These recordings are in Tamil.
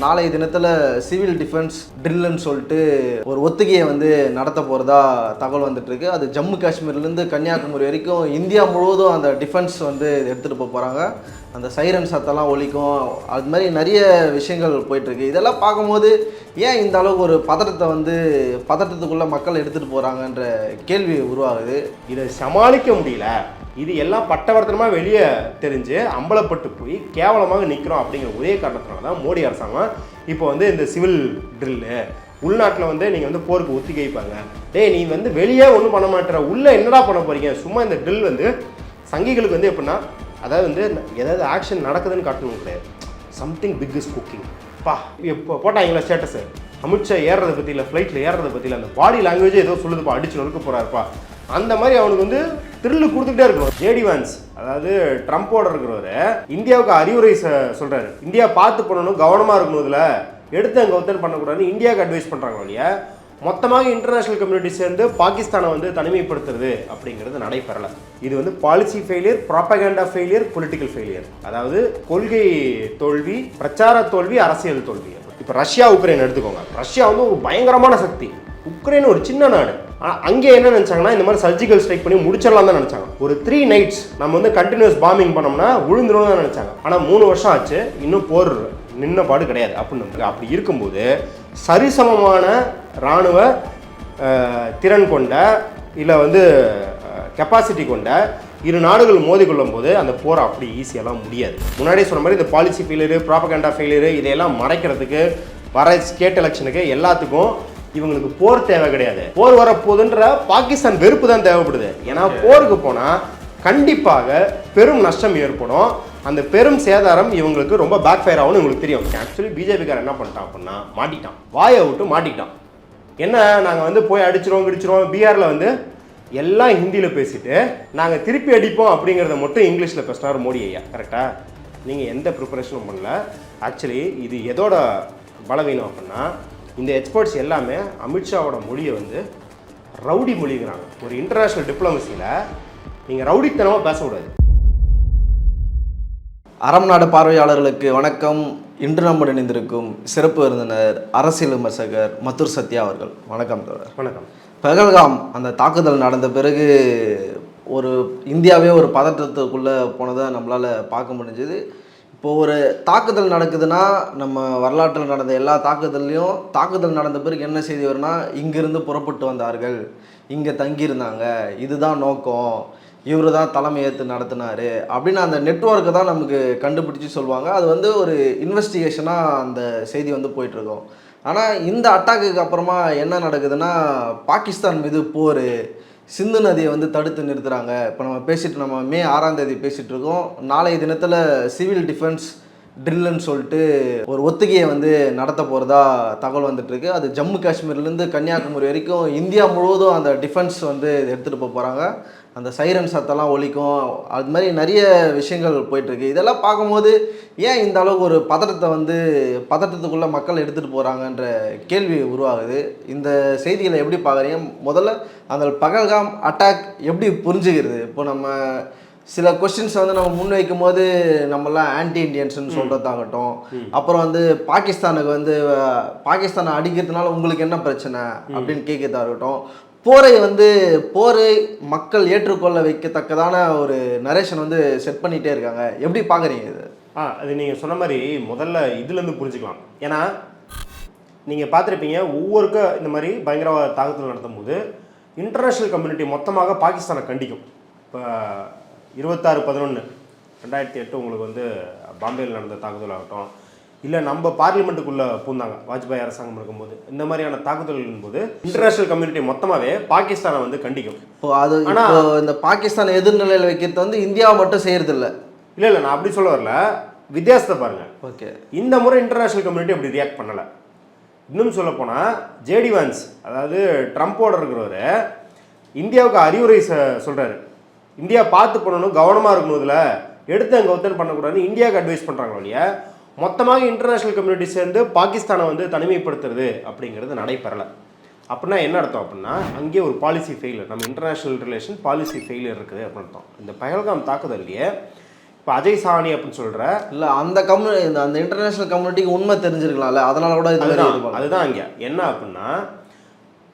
நாளைய தினத்தில் சிவில் டிஃபென்ஸ் ட்ரில்லுன்னு சொல்லிட்டு ஒரு ஒத்திகையை வந்து நடத்த போகிறதா தகவல் வந்துட்டுருக்கு. அது ஜம்மு காஷ்மீர்லேருந்து கன்னியாகுமரி வரைக்கும் இந்தியா முழுவதும் அந்த டிஃபென்ஸ் வந்து எடுத்துகிட்டு போக போகிறாங்க அந்த சைரன் சத்தெல்லாம் ஒழிக்கும் அது மாதிரி நிறைய விஷயங்கள் போயிட்டுருக்கு. இதெல்லாம் பார்க்கும்போது ஏன் இந்த அளவுக்கு ஒரு பதட்டத்தை வந்து பதட்டத்துக்குள்ளே மக்கள் எடுத்துகிட்டு போகிறாங்கன்ற கேள்வி உருவாகுது. இதை சமாளிக்க முடியல. இது எல்லாம் பட்டவர்த்தனமாக வெளியே தெரிஞ்சு அம்பலப்பட்டு போய் கேவலமாக நிற்கிறோம் அப்படிங்கிற ஒரே காரணத்தினால தான் மோடி அரசாங்கம் இப்போ வந்து இந்த சிவில் ட்ரில்லு உள்நாட்டில் வந்து நீங்கள் வந்து போருக்கு ஒத்திகை வைப்பாங்க டேய் நீ வந்து வெளியே ஒன்றும் பண்ண மாட்டேற. உள்ளே என்னடா பண்ண போகிறீங்க சும்மா இந்த ட்ரில் வந்து சங்கிகளுக்கு வந்து எப்படின்னா அதாவது வந்து ஏதாவது ஆக்ஷன் நடக்குதுன்னு காட்டணும் கிடையாது. சம்திங் பிக் இஸ் குக்கிங் பா இப்போ போட்டாங்களா ஸ்டேட்டஸு அமித்ஷா ஏறுறதை பற்றி இல்லை ஃப்ளைட்டில் ஏறுறதை பற்றி இல்லை அந்த பாடி லாங்குவேஜே ஏதோ சொல்லுதுப்பா அடிச்சு நொறுக்க போகிறாருப்பா அந்த மாதிரி அவனுக்கு வந்து த்ரில்லு கொடுத்துக்கிட்டே இருக்கும் ஜேடி வான்ஸ் அதாவது ட்ரம்ப்போட இருக்கிறவர் இந்தியாவுக்கு அறிவுரை ச- இந்தியா பார்த்து பண்ணணும் கவனமாக இருக்கணும் இதில். எடுத்து அங்கே ஒத்தன் பண்ணக்கூடாதுன்னு இந்தியாவுக்கு அட்வைஸ் பண்ணுறாங்க வழியா. மொத்தமாக இன்டர்நேஷனல் கம்யூனிட்டி சேர்ந்து பாகிஸ்தானை வந்து தனிமைப்படுத்துறது அப்படிங்கிறது நடைபெறலை. இது வந்து policy failure propaganda failure political failure அதாவது கொள்கை தோல்வி பிரச்சார தோல்வி அரசியல் தோல்வி. இப்போ ரஷ்யா உக்ரைன் எடுத்துக்கோங்க. ரஷ்யா வந்து ஒரு பயங்கரமான சக்தி. உக்ரைன் ஒரு சின்ன நாடு. ஆனால் அங்கே என்ன நினச்சாங்கன்னா இந்த மாதிரி சர்ஜிக்கல் ஸ்ட்ரைக் பண்ணி முடிச்சிடலாம் தான் நினச்சாங்க. ஒரு த்ரீ நைட்ஸ் நம்ம வந்து கண்டினியூஸ் பாம்பிங் பண்ணோம்னா விழுந்துரும் தான் நினச்சாங்க. ஆனால் மூணு வருஷம் ஆச்சு இன்னும் போர் நின்ன பாடு கிடையாது. அப்படின்னு அப்படி இருக்கும்போது சரிசமமான இராணுவ திறன் கொண்ட இல்லை வந்து கெப்பாசிட்டி கொண்ட இரு நாடுகள் மோதிக்கொள்ளும் போது அந்த போர் அப்படி ஈஸியெல்லாம் முடியாது. முன்னாடியே சொன்ன மாதிரி இந்த பாலிசி ஃபெயிலியரு ப்ராபகண்டா ஃபெயிலியரு இதையெல்லாம் மறைக்கிறதுக்கு வர ஸ்டேட் எலெக்ஷனுக்கு எல்லாத்துக்கும் இவங்களுக்கு போர் தேவை கிடையாது. போர் வரப்போகுதுன்ற பாகிஸ்தான் வெறுப்பு தான் தேவைப்படுது. ஏன்னா போருக்கு போனால் கண்டிப்பாக பெரும் நஷ்டம் ஏற்படும். அந்த பெரும் சேதாரம் இவங்களுக்கு ரொம்ப பேக் ஃபயர் ஆகும்னு இவங்களுக்கு தெரியும். ஆக்சுவலி பிஜேபிக்காரன் என்ன பண்ணிட்டான் அப்படின்னா மாட்டிட்டான். வாயை விட்டு மாட்டிக்கிட்டான் என்ன நாங்கள் வந்து போய் அடிச்சிரும் கிடிச்சிரும் பீகாரில் வந்து எல்லாம் ஹிந்தியில் பேசிட்டு நாங்கள் திருப்பி அடிப்போம் அப்படிங்கிறத மட்டும் இங்கிலீஷில் பேசினார் மோடி ஐயா. கரெக்டா நீங்கள் எந்த ப்ரிப்பரேஷனும் பண்ணல. ஆக்சுவலி இது எதோட பலவீனம் அப்படின்னா இந்த எக்ஸ்பர்ட்ஸ் எல்லாமே அமித்ஷாவோட மொழியை வந்து ரவுடி மொழிங்கிறாங்க. ஒரு இன்டர்நேஷ்னல் டிப்ளமசியில் நீங்கள் ரவுடித்தனமாக பேசக்கூடாது. அறம் நாடு பார்வையாளர்களுக்கு வணக்கம். இன்று நம்முடன் இணைந்திருக்கும் சிறப்பு விருந்தினர் அரசியல் விமர்சகர் மத்துர் சத்யா அவர்கள். வணக்கம் தோழர். வணக்கம். பெகல்காம் அந்த தாக்குதல் நடந்த பிறகு ஒரு இந்தியாவே ஒரு பதற்றத்துக்குள்ளே போனதை நம்மளால் பார்க்க முடிஞ்சது. இப்போ ஒரு தாக்குதல் நடக்குதுன்னா நம்ம வரலாற்றில் நடந்த எல்லா தாக்குதல்லையும் தாக்குதல் நடந்த பிறகு என்ன செய்தி வரும்னா இங்கிருந்து புறப்பட்டு வந்தார்கள். இங்கே தங்கியிருந்தாங்க. இதுதான் நோக்கம். இவர் தான் தலைமை ஏற்று நடத்தினாரு. அப்படின்னு அந்த நெட்வொர்க்கை தான் நமக்கு கண்டுபிடிச்சு சொல்லுவாங்க. அது வந்து ஒரு இன்வெஸ்டிகேஷனாக அந்த செய்தி வந்து போயிட்டுருக்கோம். ஆனால் இந்த அட்டாக்குக்கு அப்புறமா என்ன நடக்குதுன்னா பாகிஸ்தான் மீது போர். சிந்து நதியை வந்து தடுத்து நிறுத்துகிறாங்க இப்போ நம்ம பேசிட்டு நம்ம மே ஆறாம் தேதி பேசிகிட்டு இருக்கோம். நாளைய தினத்தில் சிவில் டிஃபென்ஸ் ட்ரில்லுன்னு சொல்லிட்டு ஒரு ஒத்திகையை வந்து நடத்த போகிறதா தகவல் வந்துட்டுருக்கு. அது ஜம்மு காஷ்மீர்லேருந்து கன்னியாகுமரி வரைக்கும் இந்தியா முழுவதும் அந்த டிஃபென்ஸ் வந்து எடுத்துகிட்டு போக போகிறாங்க அந்த சைரன் சத்தம்லாம் ஒலிக்கும். அது மாதிரி நிறைய விஷயங்கள் போயிட்டுருக்கு. இதெல்லாம் பார்க்கும்போது ஏன் இந்த அளவுக்கு ஒரு பதட்டத்தை வந்து பதட்டத்துக்குள்ளே மக்கள் எடுத்துகிட்டு போகிறாங்கன்ற கேள்வி உருவாகுது. இந்த செய்திகளை எப்படி பார்க்குறீங்க? முதல்ல அந்த பகல்காம் அட்டாக் எப்படி புரிஞ்சுக்கிறது? இப்போ நம்ம சில கொஸ்டின்ஸ் வந்து நம்ம முன் வைக்கும் போது நம்மலாம் ஆன்டி இண்டியன்ஸ்னு சொல்கிறதாகட்டும் அப்புறம் வந்து பாகிஸ்தானுக்கு வந்து பாகிஸ்தானை அடிக்கிறதுனால உங்களுக்கு என்ன பிரச்சனை? அப்படின்னு கேட்கறதா இருக்கட்டும் போரை வந்து போரை மக்கள் ஏற்றுக்கொள்ள வைக்கத்தக்கதான ஒரு நரேஷன் வந்து செட் பண்ணிகிட்டே இருக்காங்க. எப்படி பார்க்குறீங்க இது? ஆ அது நீங்கள் சொன்ன மாதிரி முதல்ல இதுலேருந்து புரிஞ்சுக்கலாம். ஏன்னா நீங்கள் பார்த்துருப்பீங்க ஒவ்வொருக்க இந்த மாதிரி பயங்கரவாத தாக்குதல் நடத்தும் போது இன்டர்நேஷ்னல் கம்யூனிட்டி மொத்தமாக பாகிஸ்தானை கண்டிக்கும். இப்போ இருபத்தாறு பதினொன்று ரெண்டாயிரத்தி எட்டு உங்களுக்கு வந்து பாம்பேயில் நடந்த தாக்குதல் ஆகட்டும் இல்லை நம்ம பார்லிமெண்ட்டுக்குள்ளே பூந்தாங்க. வாஜ்பாய் அரசாங்கம் இருக்கும்போது. இந்த மாதிரியான தாக்குதல்களின் போது இன்டர்நேஷ்னல் கம்யூனிட்டி மொத்தமாகவே பாகிஸ்தானை வந்து கண்டிக்கும். இப்போ அது ஆனா- இப்போ இந்த பாகிஸ்தான் எதிர்நிலையில் வைக்கிறது வந்து இந்தியாவை மட்டும் செய்யறதில்ல. இல்லை இல்லை நான் அப்படி சொல்ல வரல. வித்தியாசத்தை பாருங்கள் ஓகே. இந்த முறை இன்டர்நேஷ்னல் கம்யூனிட்டி அப்படி ரியாக்ட் பண்ணலை. இன்னும் சொல்ல போனால் ஜேடி வான்ஸ் அதாவது ட்ரம்ப்போட இருக்கிறவர் இந்தியாவுக்கு அறிவுரை சொல்கிறாரு இந்தியா பார்த்து பண்ணணும் கவனமாக இருக்கணும் இதில். எடுத்து அங்கே ஒத்தன் பண்ணக்கூடாதுன்னு இந்தியாவுக்கு அட்வைஸ் பண்ணுறாங்க இல்லையா மொத்தமாக இன்டர்நேஷ்னல் கம்யூனிட்டி சேர்ந்து பாகிஸ்தானை வந்து தனிமைப்படுத்துறது அப்படிங்கிறது நடைபெறலை. அப்படின்னா என்ன அர்த்தம் அப்படின்னா அங்கேயே ஒரு பாலிசி ஃபெயிலியர் நம்ம இன்டர்நேஷ்னல் ரிலேஷன் பாலிசி ஃபெயிலியர் இருக்குது அப்படின்னு அர்த்தம். இந்த பஹல்காம் தாக்குதல்லையே இப்போ அஜய் சாணி அப்படின்னு சொல்கிற இல்ல அந்த கம்யூனி அந்த இன்டர்நேஷனல் கம்யூனிட்டிக்கு உண்மை தெரிஞ்சிருக்கலாம்ல அதனால கூட அதுதான். அதுதான் இங்கே. என்ன அப்படின்னா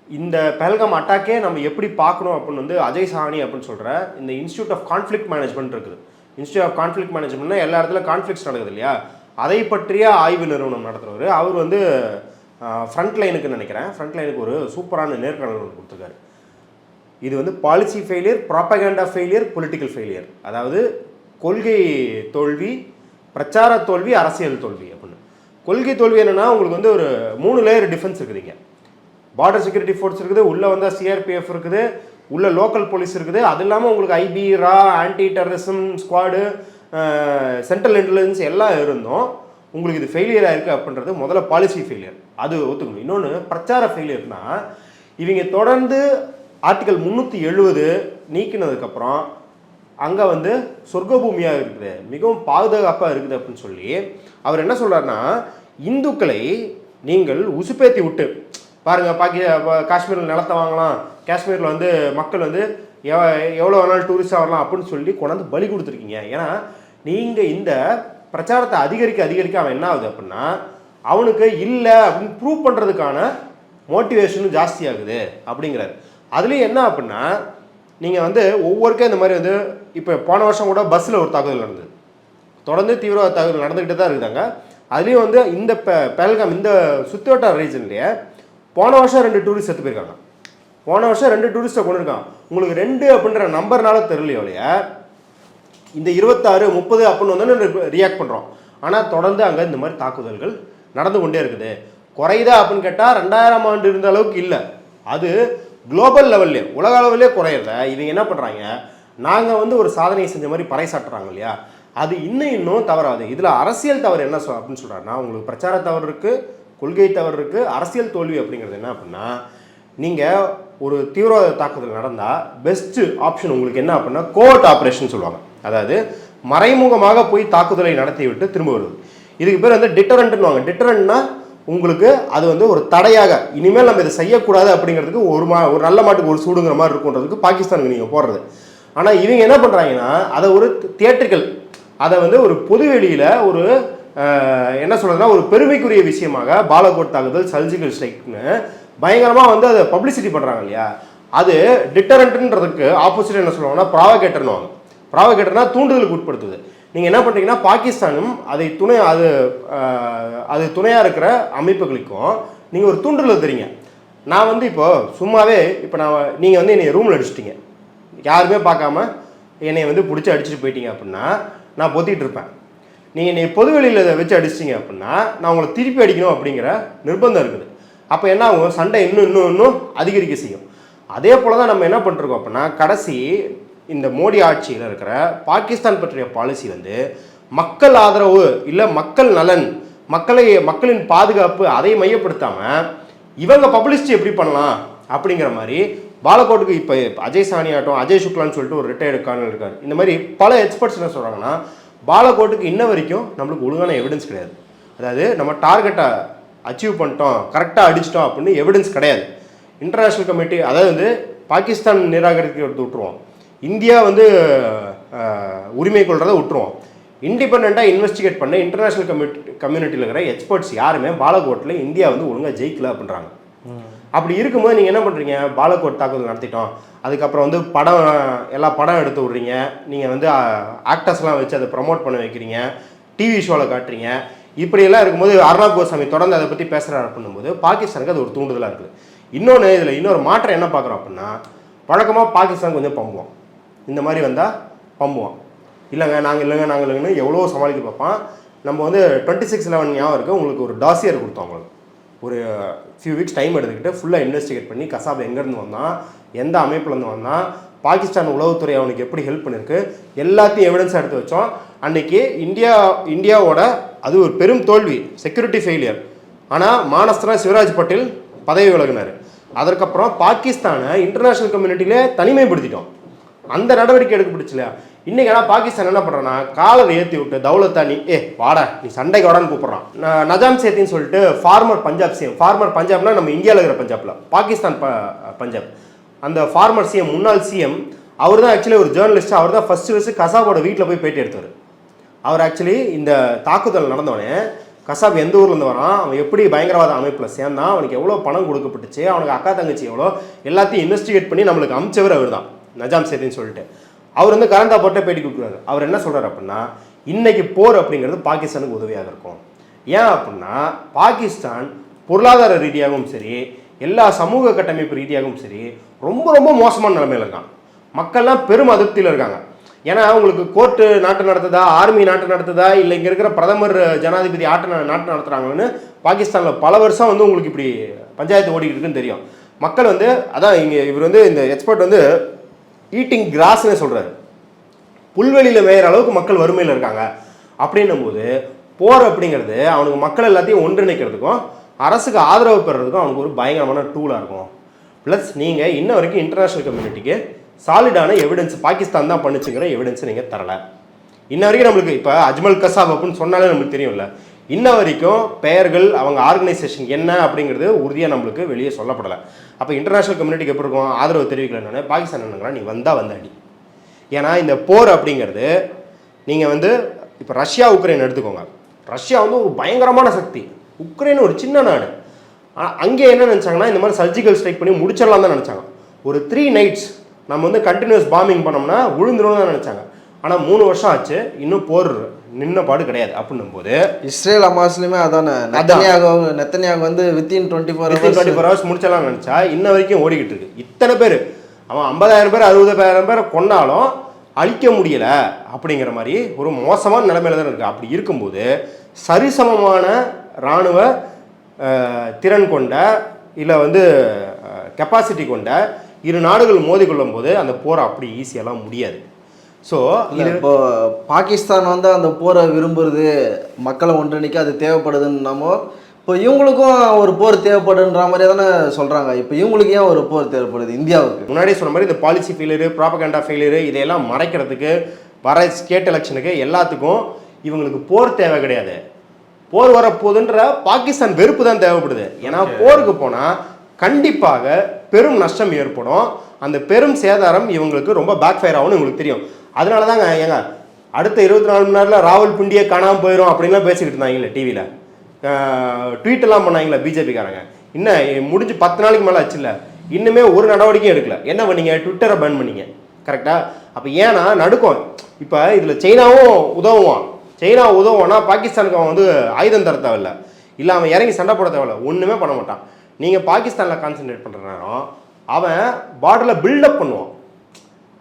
இந்த பெல்கம் அட்டாக்கே நம்ம எப்படி பார்க்கணும் அப்படின்னு வந்து அஜய் சாணி அப்படின்னு சொல்கிற இந்த இன்ஸ்டியூட் ஆஃப் கான்ஃப்ளிக்ட் மேனேஜ்மெண்ட் இருக்குது. இன்ஸ்டியூட் ஆஃப் கான்ஃப்ளிக்ட் மேனேஜ்மெண்ட்னா எல்லா இடத்துல கான்ஃப்ளிக்ஸ் நடக்குது இல்லையா? அதை பற்றிய ஆய்வு நிறுவனம் நடத்துகிறவர் அவர் வந்து ஃப்ரண்ட் லைனுக்கு நினைக்கிறேன். ஃப்ரண்ட் லைனுக்கு ஒரு சூப்பரான நேர்காணல் ஒன்று கொடுத்துருக்காரு. இது வந்து policy failure propaganda failure political failure அதாவது கொள்கை தோல்வி பிரச்சார தோல்வி அரசியல் தோல்வி அப்படின்னு. கொள்கை தோல்வி என்னென்னா உங்களுக்கு வந்து ஒரு மூணு லேயர் டிஃபென்ஸ் இருக்குதுங்க பார்டர் செக்யூரிட்டி ஃபோர்ஸ் இருக்குது உள்ளே வந்தால் சிஆர்பிஎஃப் இருக்குது உள்ள லோக்கல் போலீஸ் இருக்குது. அது இல்லாமல் உங்களுக்கு ஐபி ரா anti terrorism squad central intelligence எல்லாம் இருந்தும். உங்களுக்கு இது ஃபெயிலியராக இருக்குது அப்படின்றது முதல்ல பாலிசி ஃபெயிலியர் அது ஒத்துக்கணும். இன்னொன்று பிரச்சார ஃபெயிலியர்னா இவங்க தொடர்ந்து ஆர்டிக்கல் முந்நூற்றி எழுபது நீக்கினதுக்கப்புறம் அங்கே வந்து சொர்க்க பூமியாக இருக்குது. மிகவும் பாதுகாப்பாக இருக்குது அப்படின்னு சொல்லி அவர் என்ன சொல்கிறாருன்னா இந்துக்களை நீங்கள் உசுப்பேத்தி விட்டு பாருங்க பாக்கி காஷ்மீரில் நிலத்தை வாங்கலாம். காஷ்மீரில் வந்து மக்கள் வந்து எவ எவ்வளோ வேணாலும் டூரிஸ்டாக வரலாம் அப்படின்னு சொல்லி கொண்டாந்து பலி கொடுத்துருக்கீங்க. ஏன்னா நீங்கள் இந்த பிரச்சாரத்தை அதிகரிக்க அதிகரிக்க அவன் என்ன ஆகுது அப்படின்னா அவனுக்கு இல்லை அப்படின்னு ப்ரூவ் பண்ணுறதுக்கான மோட்டிவேஷனும் ஜாஸ்தி ஆகுது அப்படிங்கிறாரு. அதுலேயும் என்ன அப்படின்னா நீங்கள் வந்து ஒவ்வொருக்கும் இந்த மாதிரி வந்து இப்போ போன வருஷம் கூட பஸ்ஸில் ஒரு தாக்குதல் நடந்தது. தொடர்ந்து தீவிரவாத தாக்குதல் நடந்துக்கிட்டு தான் இருக்குதாங்க. அதுலேயும் வந்து இந்த பெ- பெல்காம் இந்த சுற்றுவட்டார ரீஜன்லேயே போன வருஷம் ரெண்டு டூரிஸ்ட் செத்து போயிருக்காங்க. போன வருஷம் ரெண்டு டூரிஸ்ட்டை கொண்டு இருக்கான் உங்களுக்கு ரெண்டு அப்படின்ற நம்பர்னால தெரியலையோ இல்லையா? இந்த இருபத்தாறு முப்பது அப்படின்னு வந்து ரியாக்ட் பண்ணுறோம் ஆனால் தொடர்ந்து அங்கே இந்த மாதிரி தாக்குதல்கள் நடந்து கொண்டே இருக்குது. குறையுதா அப்படின்னு கேட்டால் ரெண்டாயிரம் ஆண்டு இருந்த அளவுக்கு இல்லை. அது குளோபல் லெவல்லே உலக அளவிலே குறையிறத இவங்க என்ன பண்ணுறாங்க நாங்கள் வந்து ஒரு சாதனையை செஞ்ச மாதிரி பறைசாட்டுறாங்க இல்லையா? அது இன்னும் இன்னும் தவறாது. இதில் அரசியல் தவறு என்ன சொல் அப்படின்னு சொல்கிறாருன்னா உங்களுக்கு பிரச்சார தவறு இருக்குது கொள்கை தவறு இருக்குது அரசியல் தோல்வி அப்படிங்கிறது என்ன அப்படின்னா நீங்கள் ஒரு தீவிரவாத தாக்குதல் நடந்தால் பெஸ்ட்டு ஆப்ஷன் உங்களுக்கு என்ன அப்படின்னா கோர்ட் ஆப்ரேஷன் சொல்லுவாங்க. அதாவது மறைமுகமாக போய் தாக்குதலை நடத்தி விட்டு திரும்ப வருது இதுக்கு பேர் வந்து டிட்டரண்ட்னுவாங்க டிட்டரண்ட்னா உங்களுக்கு அது வந்து ஒரு தடையாக இனிமேல் நம்ம இதை செய்யக்கூடாது அப்படிங்கிறதுக்கு ஒரு மா ஒரு நல்ல மாட்டுக்கு ஒரு சூடுங்கிற மாதிரி இருக்குன்றதுக்கு பாகிஸ்தானுக்கு நீங்கள் போடுறது ஆனால் இவங்க என்ன பண்ணுறாங்கன்னா அதை ஒரு தியேட்டர்கள் அதை வந்து ஒரு பொதுவெளியில் ஒரு என்ன சொல்கிறதுனா ஒரு பெருமைக்குரிய விஷயமாக பாலகோட் தாக்குதல் சர்ஜிக்கல் ஸ்ட்ரைக்னு பயங்கரமாக வந்து அதை பப்ளிசிட்டி பண்ணுறாங்க இல்லையா? அது டிட்டரண்ட்ன்றதுக்கு ஆப்போசிட் என்ன சொல்லுவாங்கன்னா ப்ராவகேட்டர்னுவாங்க ப்ராவகேட்டர்னா தூண்டுதலுக்கு உட்படுத்துது. நீங்கள் என்ன பண்ணுறீங்கன்னா பாகிஸ்தானும் அதை துணை அது அது துணையாக இருக்கிற அமைப்புகளுக்கும் நீங்கள் ஒரு தூண்டுதல் தரீங்க நான் வந்து இப்போ சும்மாவே இப்போ நான் நீங்கள் வந்து என்னை ரூமில் அடிச்சிட்டிங்க. யாருமே பார்க்காம என்னை வந்து பிடிச்சி அடிச்சுட்டு போயிட்டீங்க அப்படின்னா நான் பொத்திட்டு இருப்பேன். நீங்கள் என்னை பொதுவெளியில் இதை வச்சு அடிச்சிட்டிங்க அப்படின்னா நான் உங்களை திருப்பி அடிக்கணும் அப்படிங்கிற நிர்பந்தம் இருக்குது. அப்போ என்ன ஆகும்? சண்டை இன்னும் இன்னும் இன்னும் அதிகரிக்க செய்யும். அதே போல் தான் நம்ம என்ன பண்ணிருக்கோம் அப்படின்னா கடைசி இந்த மோடி ஆட்சியில் இருக்கிற பாகிஸ்தான் பற்றிய பாலிசி வந்து மக்கள் ஆதரவு இல்லை மக்கள் நலன் மக்களை மக்களின் பாதுகாப்பு அதை மையப்படுத்தாமல் இவங்க பப்ளிசிட்டி எப்படி பண்ணலாம் அப்படிங்கிற மாதிரி பாலகோட்டுக்கு இப்போ அஜய் சாணி ஆகட்டும் அஜய் சுக்லான்னு சொல்லிட்டு ஒரு ரிட்டையர்டு கார்னல் இருக்கார். இந்த மாதிரி பல எக்ஸ்பர்ட்ஸ் என்ன சொல்கிறாங்கன்னா பாலகோட்டுக்கு இன்ன வரைக்கும் நம்மளுக்கு ஒழுங்கான எவிடன்ஸ் கிடையாது. அதாவது நம்ம டார்கெட்டை அச்சீவ் பண்ணிட்டோம் கரெக்டாக அடிச்சிட்டோம் அப்படின்னு எவிடன்ஸ் கிடையாது. இன்டர்நேஷ்னல் கமிட்டி அதாவது வந்து பாகிஸ்தான் நிராகரிக்கிறது விட்டுருவோம். இந்தியா வந்து உரிமை கொள்றதை விட்டுருவோம். இண்டிபெண்ட்டாக இன்வெஸ்டிகேட் பண்ண இன்டர்நேஷ்னல் கம்யூனிட்டி கம்யூனிட்டியில் இருக்கிற எக்ஸ்பர்ட்ஸ் யாருமே பாலகோட்டில் இந்தியா வந்து ஒழுங்காக ஜெயிக்கல அப்படின்றாங்க. அப்படி இருக்கும்போது நீங்கள் என்ன பண்ணுறீங்க பாலக்கோட் தாக்குதல் நடத்திட்டோம். அதுக்கப்புறம் வந்து படம் எல்லா படம் எடுத்து விட்றீங்க. நீங்கள் வந்து ஆக்டர்ஸ்லாம் வச்சு அதை ப்ரமோட் பண்ண வைக்கிறீங்க. டிவி ஷோவில் காட்டுறீங்க. இப்படியெல்லாம் இருக்கும்போது அர்ணாப் கோசாமி தொடர்ந்து அதை பற்றி பேசுகிறாரு பண்ணும்போது பாகிஸ்தானுக்கு அது ஒரு தூண்டுதலாக இருக்குது. இன்னொன்று இதில் இன்னொரு மாற்றம் என்ன பார்க்குறோம் அப்படின்னா வழக்கமாக பாகிஸ்தான் கொஞ்சம் பம்புவோம் இந்த மாதிரி வந்தால் பம்புவோம் இல்லைங்க நாங்கள் இல்லைங்க நாங்கள் இல்லைங்கன்னு எவ்வளோ சமாளிக்க பார்ப்பான். நம்ம வந்து டுவெண்ட்டி சிக்ஸ் லெவன் ஞாபகம் இருக்குது உங்களுக்கு ஒரு டாசியர் கொடுத்தோம் அவங்களுக்கு. ஒரு ஃபியூ வீக்ஸ் டைம் எடுத்துக்கிட்டு ஃபுல்லாக இன்வெஸ்டிகேட் பண்ணி கசாப் எங்கேருந்து வந்தான் எந்த அமைப்புலேருந்து வந்தான் பாகிஸ்தான் உளவுத்துறை அவனுக்கு எப்படி ஹெல்ப் பண்ணியிருக்கு எல்லாத்தையும் எவிடன்ஸ் எடுத்து வச்சோம். அன்றைக்கி இந்தியா இந்தியாவோட அது ஒரு பெரும் தோல்வி செக்யூரிட்டி ஃபெயிலியர் ஆனால் மானஸ்தரா சிவராஜ் பட்டேல் பதவி விலகினார். அதற்கப்புறம் பாகிஸ்தானை இன்டர்நேஷ்னல் கம்யூனிட்டியிலே தனிமைப்படுத்திட்டோம். அந்த நடவடிக்கை எடுக்க எடுக்கப்படுச்சுல இன்றைக்கி ஆனால் பாகிஸ்தான் என்ன பண்ணுறான்னா காலரை ஏற்றி விட்டு தௌலத்தா நீ ஏ வாடா நீ சண்டைக்கு வாடான்னு கூப்பிட்றான். நஜாம் சேத்தின்னு சொல்லிட்டு ஃபார்மர் பஞ்சாப் சிஎம் ஃபார்மர் பஞ்சாப்னா நம்ம இந்தியாவில் இருக்கிற பஞ்சாப்ல பாகிஸ்தான் ப பஞ்சாப். அந்த ஃபார்மர் சிஎம் முன்னாள் சிஎம் அவர் தான் ஆக்சுவலி ஒரு ஜேர்னலிஸ்ட் அவர் தான் ஃபஸ்ட்டு ஃபஸ்ட்டு கசாபோட வீட்டில் போய் பேட்டி எடுத்தார். அவர் ஆக்சுவலி இந்த தாக்குதல் நடந்தவனே கசாப் எந்த ஊர்லேருந்து வரான் அவன் எப்படி பயங்கரவாத அமைப்பில் சேர்ந்தான் அவனுக்கு எவ்வளோ பணம் கொடுக்கப்பட்டுச்சு அவனுக்கு அக்கா தங்கச்சி எவ்வளோ எல்லாத்தையும் இன்வெஸ்டிகேட் பண்ணி நம்மளுக்கு அமைச்சவர் அவர் தான் நஜாம் சேதின்னு சொல்லிட்டு. அவர் வந்து கரண்டா போட்ட பேட்டி கொடுக்குறாரு. அவர் என்ன சொல்கிறார் அப்படின்னா இன்னைக்கு போர் அப்படிங்கிறது பாகிஸ்தானுக்கு உதவியாக இருக்கும். ஏன் அப்படின்னா பாகிஸ்தான் பொருளாதார ரீதியாகவும் சரி எல்லா சமூக கட்டமைப்பு ரீதியாகவும் சரி ரொம்ப ரொம்ப மோசமான நிலைமையில் இருக்கான். மக்கள்லாம் பெரும் அதிருப்தியில் இருக்காங்க. ஏன்னா உங்களுக்கு கோர்ட்டு நாட்டு நடத்துதா ஆர்மி நாட்டு நடத்துதா இல்லை இங்கே இருக்கிற பிரதமர் ஜனாதிபதி ஆட்ட நாட்டு நடத்துகிறாங்கன்னு பாகிஸ்தானில் பல வருஷம் வந்து உங்களுக்கு இப்படி பஞ்சாயத்து ஓடிக்கிட்டு இருக்குன்னு தெரியும். மக்கள் வந்து அதான் இங்கே இவர் வந்து இந்த எக்ஸ்பர்ட் வந்து ஈட்டிங் கிராஸ்னே சொல்கிறாரு புல்வெளியில் மேயிற அளவுக்கு மக்கள் வறுமையில் இருக்காங்க. அப்படின்னும் போது போர் அப்படிங்கிறது அவனுக்கு மக்கள் எல்லாத்தையும் ஒன்றிணைக்கிறதுக்கும் அரசுக்கு ஆதரவு பெறுறதுக்கும் அவனுக்கு ஒரு பயங்கரமான டூலாக இருக்கும். ப்ளஸ் நீங்கள் இன்ன வரைக்கும் இன்டர்நேஷ்னல் கம்யூனிட்டிக்கு சாலிடான எவிடன்ஸ் பாகிஸ்தான் தான் பண்ணுச்சுங்கிற எவிடன்ஸ் நீங்கள் தரல. இன்ன வரைக்கும் நம்மளுக்கு இப்போ அஜ்மல் கசாப் அப்படின்னு சொன்னாலே நம்மளுக்கு தெரியும்ல. இன்ன வரைக்கும் பெயர்கள் அவங்க ஆர்கனைசேஷன் என்ன அப்படிங்கிறது உறுதியாக நம்மளுக்கு வெளியே சொல்லப்படலை. அப்போ இன்டர்நேஷனல் கம்யூனிட்டிக்கு எப்படி இருக்கும்? ஆதரவு தெரிவிக்கலன்னு பாகிஸ்தான் என்னங்கிறா நீ வந்தால் வந்தாடி ஏன்னா இந்த போர் அப்படிங்கிறது நீங்கள் வந்து இப்போ ரஷ்யா உக்ரைன் எடுத்துக்கோங்க. ரஷ்யா வந்து ஒரு பயங்கரமான சக்தி. உக்ரைன் ஒரு சின்ன நாடு. ஆனால் அங்கே என்ன நினச்சாங்கன்னா இந்த மாதிரி சர்ஜிக்கல் ஸ்ட்ரைக் பண்ணி முடிச்சிடலாம் தான் நினச்சாங்க. ஒரு த்ரீ நைட்ஸ் நம்ம வந்து கண்டினியூஸ் பாம்பிங் பண்ணோம்னா விழுந்துரும் தான் நினச்சாங்க. ஆனால் மூணு வருஷம் ஆச்சு இன்னும் போர் நின்ன பாடு கிடையாது அப்படின்னும் போது இஸ்ரேல் அமாஸ்லையுமே அதானே? நெத்தனியாக நெத்தனியாக வந்து within twenty four twenty four hours முடிச்சலாம் நினச்சா இன்ன வரைக்கும் ஓடிக்கிட்டு இருக்கு. இத்தனை பேர் அவன் ஐம்பதாயிரம் பேர் அறுபதாயிரம் பேரை கொன்னாலும் அழிக்க முடியல அப்படிங்கிற மாதிரி ஒரு மோசமான நிலைமையில தான் இருக்கு. அப்படி இருக்கும்போது சரிசமமான இராணுவ திறன் கொண்ட இல்லை வந்து கெப்பாசிட்டி கொண்ட இரு நாடுகள் மோதிக்கொள்ளும் போது அந்த போரை அப்படி ஈஸியெல்லாம் முடியாது. ஸோ இப்போ பாகிஸ்தான் வந்து அந்த போரை விரும்புறது மக்களை ஒன்றிணைக்க அது தேவைப்படுதுன்னாமோ இப்போ இவங்களுக்கும் ஒரு போர் தேவைப்படுன்ற மாதிரி தானே சொல்றாங்க. இப்போ இவங்களுக்கு ஏன் ஒரு போர் தேவைப்படுது இந்தியாவுக்கு? முன்னாடி சொன்ன மாதிரி இந்த பாலிசி ஃபெயிலியரு ப்ராபகண்டா ஃபெயிலியரு இதையெல்லாம் மறைக்கிறதுக்கு வர ஸ்டேட் எலெக்ஷனுக்கு எல்லாத்துக்கும் இவங்களுக்கு போர் தேவை கிடையாது. போர் வரப்போகுதுன்ற பாகிஸ்தான் வெறுப்பு தான் தேவைப்படுது. ஏன்னா போருக்கு போனால் கண்டிப்பாக பெரும் நஷ்டம் ஏற்படும். அந்த பெரும் சேதாரம் இவங்களுக்கு ரொம்ப பேக் ஃபயர் ஆகும்னு இவங்களுக்கு தெரியும். அதனால தாங்க ஏங்க அடுத்த இருபத்தி நாலு மணி நேரத்தில் ராகுல் புண்டியே காணாமல் போயிடும் அப்படின்லாம் பேசிக்கிட்டு இருந்தாங்களே டிவியில் ட்வீட்டெல்லாம் பண்ணாங்களே பிஜேபிக்காரங்க இன்னும் முடிஞ்சு பத்து நாளைக்கு மேலே ஆச்சுல்ல. இன்னுமே ஒரு நடவடிக்கையும் எடுக்கல. என்ன பண்ணீங்க? ட்விட்டரை பேன் பண்ணீங்க. கரெக்டாக அப்போ ஏன்னா நடுக்கம். இப்போ இதில் சைனாவும் உதவுவான். சைனா உதவுவானா பாகிஸ்தானுக்கு அவன் வந்து ஆயுதம் தர தேவையில்ல. இல்லை அவன் இறங்கி சண்டை போட தேவையில்ல. ஒன்றுமே பண்ண மாட்டான். நீங்கள் பாகிஸ்தானில் கான்சென்ட்ரேட் பண்ணுற நேரம் அவன் பார்டரில் பில்டப் பண்ணுவான்.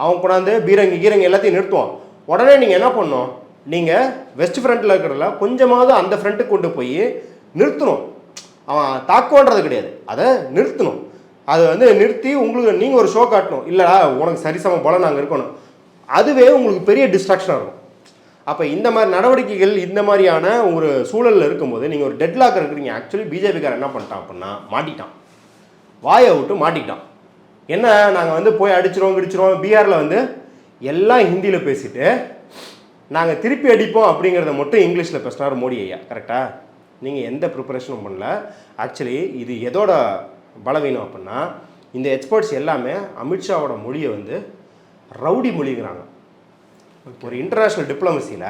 அவன் கொண்டாந்து பீரங்கி கீரங்கி எல்லாத்தையும் நிறுத்துவான். உடனே நீங்கள் என்ன பண்ணணும்? நீங்கள் வெஸ்ட் ஃப்ரண்ட்டில் இருக்கிறதுல கொஞ்சமாவது அந்த ஃப்ரண்ட்டுக்கு கொண்டு போய் நிறுத்தணும். அவன் தாக்குவான்றது கிடையாது. அதை நிறுத்தணும். அதை வந்து நிறுத்தி உங்களுக்கு நீங்கள் ஒரு ஷோ காட்டணும். இல்லைடா உனக்கு சரிசம போல நாங்கள் இருக்கணும். அதுவே உங்களுக்கு பெரிய டிஸ்ட்ராக்ஷனாக இருக்கும். அப்போ இந்த மாதிரி நடவடிக்கைகள் இந்த மாதிரியான ஒரு சூழலில் இருக்கும்போது நீங்கள் ஒரு டெட்லாக் இருக்கிறீங்க. ஆக்சுவலி பிஜேபிக்காரன் என்ன பண்ணிட்டான் அப்படின்னா மாட்டிட்டான். வாயை விட்டு மாட்டிக்கிட்டான் என்ன நாங்கள் வந்து போய் அடிச்சிரும் கிடிச்சிரும் பீகாரில் வந்து எல்லாம் ஹிந்தியில் பேசிட்டு நாங்கள் திருப்பி அடிப்போம் அப்படிங்கிறத மட்டும் இங்கிலீஷில் பேசினார் மோடி ஐயா. கரெக்டாக நீங்கள் எந்த ப்ரிப்பரேஷனும் பண்ணல. ஆக்சுவலி இது எதோட பலவீனம் அப்படின்னா இந்த எக்ஸ்பர்ட்ஸ் எல்லாமே அமித்ஷாவோட மொழியை வந்து ரவுடி மொழிங்கிறாங்க. ஒரு இன்டர்நேஷ்னல் டிப்ளமசியில்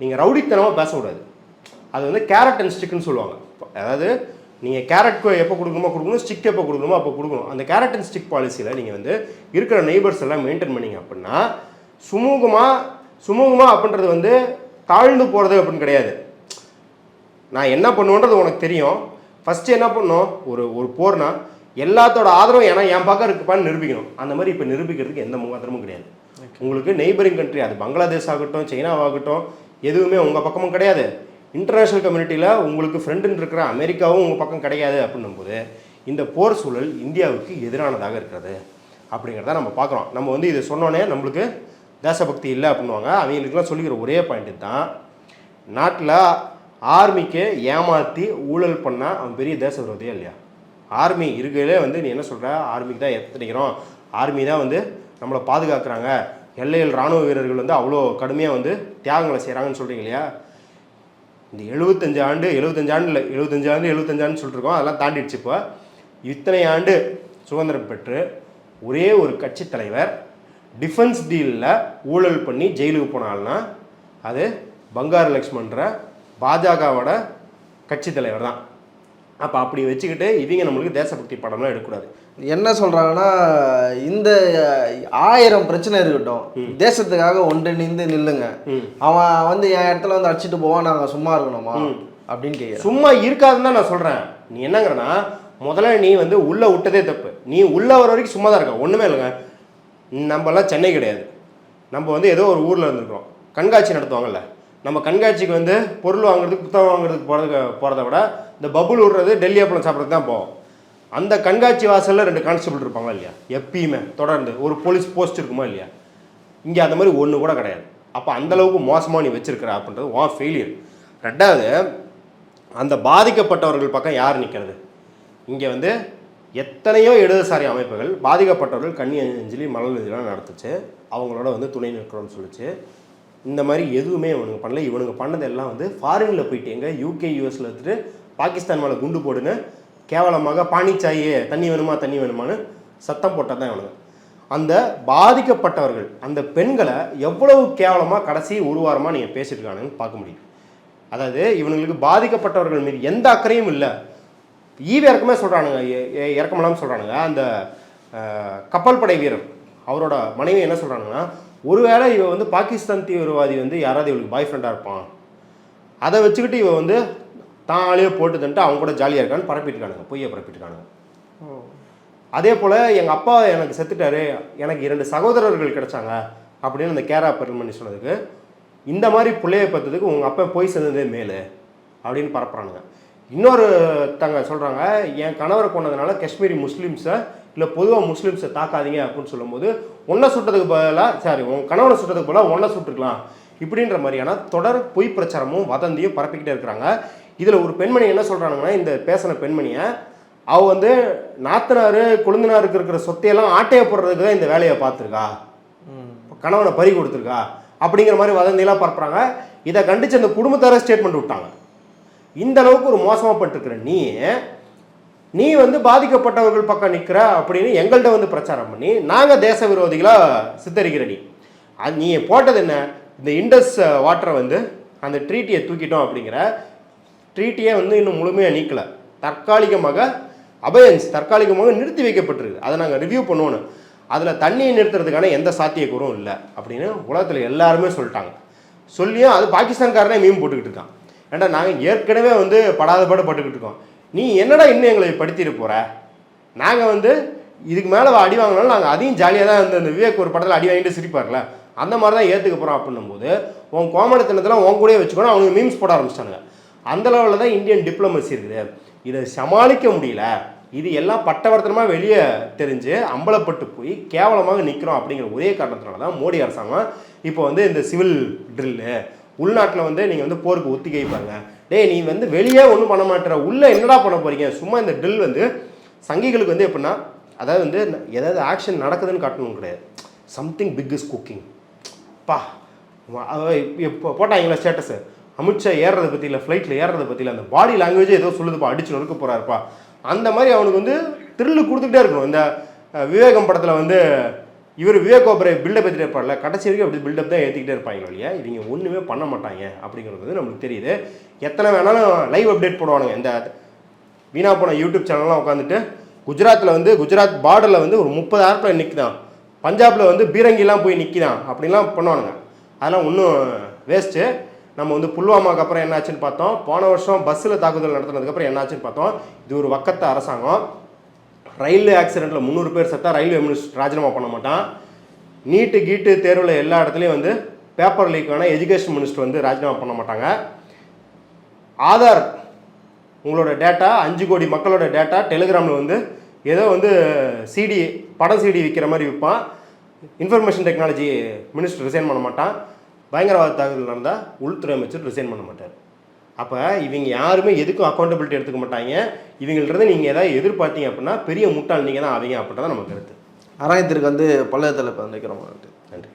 நீங்கள் ரவுடித்தனமாக பேசக்கூடாது. அது வந்து கேரட் அண்ட் ஸ்டிக்னு சொல்லுவாங்க. அதாவது நீங்கள் கேரட்க்கு எப்போ கொடுக்கணுமோ கொடுக்கணும் ஸ்டிக் எப்போ கொடுக்கணுமோ அப்போ கொடுக்கணும். அந்த கேரட் அண்ட் ஸ்டிக் பாலிசியில் நீங்கள் வந்து இருக்கிற நெய்பர்ஸ் எல்லாம் மெயின்டைன் பண்ணீங்க அப்படின்னா சுமூகமாக சுமூகமாக அப்படின்றது வந்து தாழ்ந்து போகிறது அப்படின்னு கிடையாது. நான் என்ன பண்ணுவேன்றது உனக்கு தெரியும். ஃபஸ்ட்டு என்ன பண்ணணும்? ஒரு ஒரு போர்னால் எல்லாத்தோட ஆதரவும் ஏன்னா என் பக்கம் இருக்குப்பான்னு நிரூபிக்கணும். அந்த மாதிரி இப்போ நிரூபிக்கிறதுக்கு எந்த முகாந்திரமும் கிடையாது. உங்களுக்கு நெய்பரிங் கண்ட்ரி அது பங்களாதேஷ் ஆகட்டும் சைனாவாகட்டும் எதுவுமே உங்கள் பக்கமும் கிடையாது. இன்டர்நேஷ்னல் கம்யூனிட்டியில் உங்களுக்கு ஃப்ரெண்டுன்னு இருக்கிற அமெரிக்காவும் உங்கள் பக்கம் கிடையாது அப்படின்னும்போது இந்த போர் சூழல் இந்தியாவுக்கு எதிரானதாக இருக்கிறது. அப்படிங்கிறத நம்ம பார்க்குறோம். நம்ம வந்து இதை சொன்னோன்னே நம்மளுக்கு தேசபக்தி இல்லை அப்படின்வாங்க அவங்களுக்குலாம் சொல்லிக்கிற ஒரே பாயிண்ட் தான் நாட்டில் ஆர்மிக்கு ஏமாற்றி ஊழல் பண்ணால் அவன் பெரிய தேச விரோதியா இல்லையா? ஆர்மி இருக்கையிலே வந்து நீ என்ன சொல்கிற ஆர்மிக்கு தான் எத்தனைக்கிறோம் ஆர்மி தான் வந்து நம்மளை பாதுகாக்கிறாங்க. எல்லையில் ராணுவ வீரர்கள் வந்து அவ்வளோ கடுமையாக வந்து தியாகங்களை செய்கிறாங்கன்னு சொல்கிறீங்க இல்லையா? இந்த எழுபத்தஞ்சு ஆண்டு எழுபத்தஞ்சு ஆண்டு இல்லை எழுபத்தஞ்சு ஆண்டு எழுபத்தஞ்சாண்டு சொல்லிட்டுருக்கோம் அதெல்லாம் தாண்டிடுச்சு இப்போ. இத்தனை ஆண்டு சுதந்திரம் பெற்று ஒரே ஒரு கட்சி தலைவர் டிஃபென்ஸ் டீலில் ஊழல் பண்ணி ஜெயிலுக்கு போனால்னா அது பங்காரு லக்ஷ்மன்ற பாஜகவோட கட்சி தலைவர் தான். அப்போ அப்படி வச்சுக்கிட்டு இவங்க நம்மளுக்கு தேசபக்தி படம்லாம் எடுக்கக்கூடாது. என்ன சொல்றாங்கன்னா இந்த ஆயிரம் பிரச்சனை இருக்கட்டும் தேசத்துக்காக ஒன்றிணைந்து நில்லுங்க. அவன் வந்து என் இடத்துல வந்து அடிச்சிட்டு போவான் நாங்க சும்மா இருக்கணுமா? அப்படின்னு கேட்குறேன் சும்மா இருக்காதுன்னு தான் நான் சொல்கிறேன் நீ என்னங்கிறனா முதல்ல நீ வந்து உள்ளே விட்டதே தப்பு. நீ உள்ளே வர வரைக்கும் சும்மா தான் இருக்க. ஒன்றுமே இல்லைங்க. நம்மலாம் சென்னை கிடையாது. நம்ம வந்து ஏதோ ஒரு ஊரில் இருந்திருக்கோம் கண்காட்சி நடத்துவாங்கல்ல. நம்ம கண்காட்சிக்கு வந்து பொருள் வாங்குறதுக்கு புத்தகம் வாங்குறதுக்கு போகிறதுக்கு போகிறத விட இந்த பபுள் விடுறது டெல்லி அப்பளம் சாப்பிட்றது தான் போவோம். அந்த கண்காட்சி வாசலில் ரெண்டு கான்ஸ்டபிள் இருப்பாங்களா இல்லையா? எப்பயுமே தொடர்ந்து. ஒரு போலீஸ் போஸ்ட் இருக்குமா இல்லையா? இங்கே அந்த மாதிரி ஒன்று கூட கிடையாது. அப்போ அந்தளவுக்கு மோசமாக நீ வச்சிருக்கிற அப்படின்றது வா ஃபெயிலியர் ரெண்டாவது அந்த பாதிக்கப்பட்டவர்கள் பக்கம் யார் நிற்கிறது இங்கே வந்து எத்தனையோ இடதுசாரி அமைப்புகள் பாதிக்கப்பட்டவர்கள் கண்ணி அஞ்சலி மலர் இதெல்லாம் நடத்துச்சு. அவங்களோட வந்து துணை நிற்கிறோம்னு சொல்லிச்சு. இந்த மாதிரி எதுவுமே இவனுங்க பண்ணல. இவனுங்க பண்ணது எல்லாம் வந்து ஃபாரினில் போயிட்டு எங்கே யூகே யூஎஸில் எடுத்துகிட்டு பாகிஸ்தான் மேலே குண்டு போடுன்னு கேவலமாக பானிச்சாயே தண்ணி வேணுமா தண்ணி வேணுமான்னு சத்தம் போட்டால் தான் இவனுங்க. அந்த பாதிக்கப்பட்டவர்கள் அந்த பெண்களை எவ்வளவு கேவலமாக கடைசி ஒரு வாரமாக நீங்கள் பேசிட்டு பார்க்க முடியும். அதாவது இவனுங்களுக்கு பாதிக்கப்பட்டவர்கள் மீது எந்த அக்கறையும் இல்லை. ஈவ இறக்கமே சொல்கிறானுங்க இறக்கமெல்லாம் சொல்கிறானுங்க அந்த கப்பல் படை வீரர் அவரோட மனைவி என்ன சொல்கிறாங்கன்னா ஒருவேளை இவ வந்து பாகிஸ்தான் தீவிரவாதி வந்து யாராவது இவளுக்கு பாய் ஃப்ரெண்டாக இருப்பான். அதை வச்சுக்கிட்டு இவ வந்து தான் ஆளையே போட்டுதுன்ட்டு அவங்க கூட ஜாலியாக இருக்கான்னு பரப்பிட்டு இருக்கானுங்க பொய்யை பரப்பிட்டு இருக்கானுங்க அதே போல் எங்கள் அப்பா எனக்கு செத்துட்டாரு. எனக்கு இரண்டு சகோதரர்கள் கிடைச்சாங்க அப்படின்னு அந்த கேரா பெருமணி சொன்னதுக்கு இந்த மாதிரி பிள்ளைய பார்த்ததுக்கு உங்கள் அப்பா போய் சேர்ந்ததே மேலு அப்படின்னு பரப்புறானுங்க. இன்னொரு தங்க சொல்கிறாங்க என் கணவரை கொண்டதுனால காஷ்மீரி முஸ்லீம்ஸை இல்லை பொதுவாக முஸ்லீம்ஸை தாக்காதீங்க அப்படின்னு சொல்லும்போது ஒன்றை சுட்டதுக்கு பதிலாக சாரி உன் கணவனை சுட்டதுக்கு பதிலாக ஒன்றை சுட்டுருக்கலாம். இப்படின்ற மாதிரியான தொடர் பொய் பிரச்சாரமும் வதந்தியும் பரப்பிக்கிட்டே இருக்கிறாங்க. இதில் ஒரு பெண்மணி என்ன சொல்கிறாங்கன்னா இந்த பேசின பெண்மணியை அவ வந்து நாத்தனார் கொழுந்தனாருக்கு இருக்கிற சொத்தையெல்லாம் ஆட்டைய போடுறதுக்கு தான் இந்த வேலையை பார்த்துருக்கா. கணவனை பறி கொடுத்துருக்கா. அப்படிங்கிற மாதிரி வதந்தியெல்லாம் பரப்புறாங்க. இதை கண்டிச்சு அந்த குடும்பத்தார ஸ்டேட்மெண்ட் விட்டாங்க. இந்த அளவுக்கு ஒரு மோசமாக பட்டிருக்கிற நீ நீ வந்து பாதிக்கப்பட்டவர்கள் பக்கம் நிற்கிற அப்படின்னு எங்கள்கிட்ட வந்து பிரச்சாரம் பண்ணி நாங்கள் தேச விரோதிகளாக சித்தரிக்கிற நீ. அது நீ போட்டது என்ன? இந்த இண்டஸ் வாட்டரை வந்து அந்த ட்ரீட்டியை தூக்கிட்டோம் அப்படிங்கிற ட்ரீட்டியை வந்து இன்னும் முழுமையாக நீக்கலை. தற்காலிகமாக அபயன்ஸ் தற்காலிகமாக நிறுத்தி வைக்கப்பட்டிருக்கு அதை நாங்கள் ரிவ்யூ பண்ணுவோன்னு. அதில் தண்ணியை நிறுத்துறதுக்கான எந்த சாத்தியக்கூறும் இல்லை அப்படின்னு உலகத்தில் எல்லாருமே சொல்லிட்டாங்க. சொல்லியும் அது பாகிஸ்தான்காரனே மீன் போட்டுக்கிட்டு இருக்கான். ஏன்டா நாங்கள் ஏற்கனவே வந்து படாத பாடு பட்டுக்கிட்டு இருக்கோம். நீ என்னடா இன்னும் எங்களை படுத்திட்டு போகிற நாங்கள் வந்து இதுக்கு மேலே அடி வாங்கினாலும் நாங்கள் அதையும் ஜாலியாக தான் இந்த விவேக் ஒரு படத்தில் அடி வாங்கிட்டு சிரிப்பார்ல. அந்த மாதிரி தான் ஏற்றுக்க போகிறோம் அப்படின்னும் போது உன் கோமடத்தனத்தில் உன் கூடயே வச்சுக்கணும் அவனுக்கு மீம்ஸ் போட ஆரம்பிச்சிட்டானுங்க. அந்த லெவலில் தான் இந்தியன் டிப்ளமசி இருக்குது. இதை சமாளிக்க முடியல. இது எல்லாம் பட்டவர்த்தனமாக வெளியே தெரிஞ்சு அம்பலப்பட்டு போய் கேவலமாக நிற்கிறோம் அப்படிங்கிற ஒரே காரணத்தினால தான் மோடி அரசாங்கம் இப்போ வந்து இந்த சிவில் ட்ரில்லு உள்நாட்டில் வந்து நீங்கள் வந்து போருக்கு ஒத்திகை டே டேய் நீ வந்து வெளியே ஒன்றும் பண்ண மாட்டேற. உள்ளே என்னடா பண்ண போறீங்க? சும்மா இந்த ட்ரில் வந்து சங்கிகளுக்கு வந்து எப்படின்னா அதாவது வந்து ஏதாவது ஆக்ஷன் நடக்குதுன்னு காட்டணும் கிடையாது. சம்திங் பிக் இஸ் குக்கிங் பா இப்போ போட்டாங்களா ஸ்டேட்டஸு அமித்ஷா ஏறுறதை பற்றி இல்லை ஃப்ளைட்டில் ஏறுறதை பற்றி இல்லை அந்த பாடி லாங்குவேஜே ஏதோ சொல்லுதுப்பா அடிச்சு நொறுக்க போகிறாருப்பா அந்த மாதிரி அவனுக்கு வந்து த்ரில்லு கொடுத்துக்கிட்டே இருக்கணும். இந்த விவேகம் படத்தில் வந்து இவர் விவேக் ஓபரை பில்டப் ஏற்றிட்டே இருப்பார்ல கடைசி வரைக்கும் அப்படி பில்டப் தான் ஏற்றிக்கிட்டே இருப்பாங்க இல்லையா இவங்க ஒன்றுமே பண்ண மாட்டாங்க அப்படிங்கிறது வந்து நம்மளுக்கு தெரியுது. எத்தனை வேணாலும் லைவ் அப்டேட் போடுவானுங்க. இந்த வீணா போன யூடியூப் சேனல்லாம் உட்காந்துட்டு குஜராத்தில் வந்து குஜராத் பார்டரில் வந்து ஒரு முப்பது ஏர்ப்ளைன் நிற்கிதான் பஞ்சாபில் வந்து பீரங்கிலாம் போய் நிற்கிதான் அப்படிலாம் பண்ணுவானுங்க. அதெல்லாம் ஒன்றும் வேஸ்ட்டு நம்ம வந்து புல்வாமாக்கு அப்புறம் என்னாச்சுன்னு பார்த்தோம். போன வருஷம் பஸ்ஸில் தாக்குதல் நடத்துனதுக்கப்புறம் என்னாச்சுன்னு பார்த்தோம். இது ஒரு வக்கத்த அரசாங்கம். ரயில்வே ஆக்சிடெண்ட்டில் முந்நூறு பேர் செத்தா ரயில்வே மினிஸ்டர் ராஜினாமா பண்ண மாட்டான். நீட்டு கீட்டு தேர்வில் எல்லா இடத்துலையும் வந்து பேப்பர் லீக் வேணால் எஜுகேஷன் மினிஸ்டர் வந்து ராஜினாமா பண்ண மாட்டாங்க. ஆதார் உங்களோட டேட்டா அஞ்சு கோடி மக்களோட டேட்டா டெலிகிராமில் வந்து ஏதோ வந்து சிடி படம் சிடி விற்கிற மாதிரி விற்பான் இன்ஃபர்மேஷன் டெக்னாலஜி மினிஸ்டர் ரிசைன் பண்ண மாட்டான். பயங்கரவாத தாக்குதல் நடந்தால் உள்துறை அமைச்சர் ரிசைன் பண்ண மாட்டார். அப்போ இவங்க யாருமே எதுக்கும் அக்கௌண்டபிலிட்டி எடுத்துக்க மாட்டாங்க. இவங்கள்ட்ட நீங்கள் ஏதாவது எதிர்பார்த்தீங்க அப்படின்னா பெரிய முட்டாள் நீங்கள் தான் ஆவீங்க அப்படின்றத நம்ம கருத்து. அராயத்திற்கு வந்து பல்லவத்தில் இப்போ நிற்கிறோம் நன்றி.